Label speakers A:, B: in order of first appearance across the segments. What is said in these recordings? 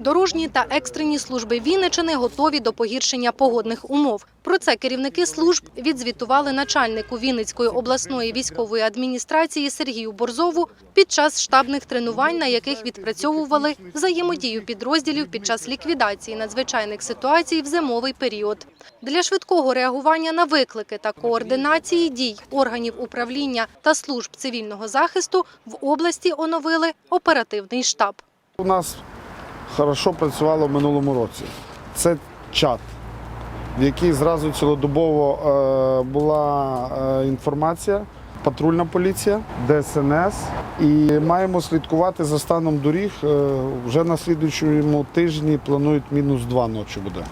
A: Дорожні та екстрені служби Вінничини готові до погіршення погодних умов. Про це керівники служб відзвітували начальнику Вінницької обласної військової адміністрації Сергію Борзову під час штабних тренувань, на яких відпрацьовували взаємодію підрозділів під час ліквідації надзвичайних ситуацій в зимовий період. Для швидкого реагування на виклики та координації дій органів управління та служб цивільного захисту в області оновили оперативний штаб.
B: У нас хорошо працювало в минулому році. Це чат, в який зразу цілодобово е, була е, інформація, патрульна поліція, ДСНС. І маємо слідкувати за станом доріг. Е, вже на слідуючому тижні планують мінус 2 ночі буде.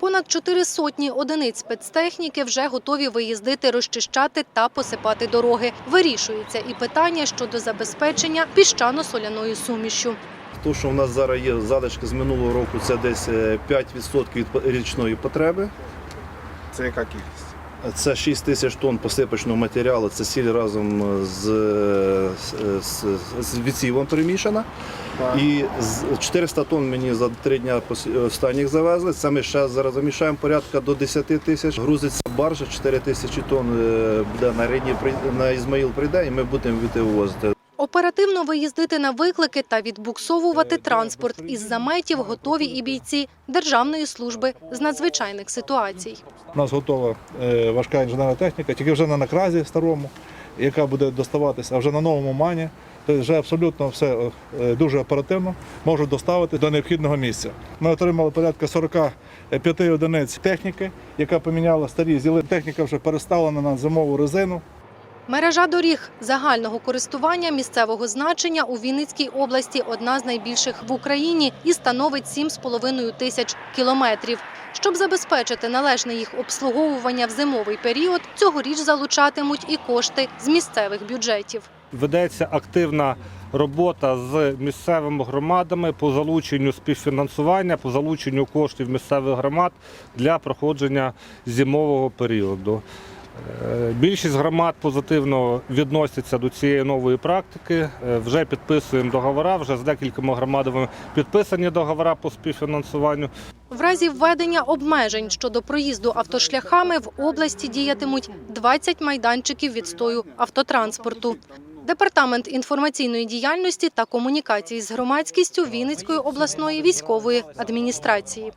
A: Понад чотири сотні одиниць спецтехніки вже готові виїздити, розчищати та посипати дороги. Вирішується і питання щодо забезпечення піщано-соляною сумішю.
C: То, що в нас зараз є залишки з минулого року, це десь е, 5% від річної потреби.
B: Це яка кількість?
C: Це 6 тисяч тонн посипочного матеріалу, це сіль разом з, з, з, з відсівом перемішана. І 400 тонн мені за три дні останніх завезли. Це ми ще зараз замішаємо порядка до 10 тисяч. Грузиться баржа, 4 тисячі тонн е, буде на рідні на Ізмаїл прийде, і ми будемо вивозити.
A: Оперативно виїздити на виклики та відбуксовувати транспорт із заметів готові і бійці Державної служби з надзвичайних ситуацій.
D: У нас готова е, важка інженерна техніка, тільки вже на кразі старому, яка буде доставатися, а вже на новому мані. Тобто вже абсолютно все е, дуже оперативно можуть доставити до необхідного місця. Ми отримали порядка 45 одиниць техніки, яка поміняла старі зіли. Техніка вже переставлена на зимову резину.
A: Мережа доріг загального користування місцевого значення у Вінницькій області одна з найбільших в Україні і становить 7,5 тисяч кілометрів. Щоб забезпечити належне їх обслуговування в зимовий період, цьогоріч залучатимуть і кошти з місцевих бюджетів.
E: Ведеться активна робота з місцевими громадами по залученню співфінансування, по залученню коштів місцевих громад для проходження зимового періоду. Е, Більшість громад позитивно відносяться до цієї нової практики. Е, Вже підписуємо договори, вже з декількома громадами підписані договори по співфінансуванню.
A: В разі введення обмежень щодо проїзду автошляхами в області діятимуть 20 майданчиків відстою автотранспорту. Департамент інформаційної діяльності та комунікації з громадськістю Вінницької обласної військової адміністрації.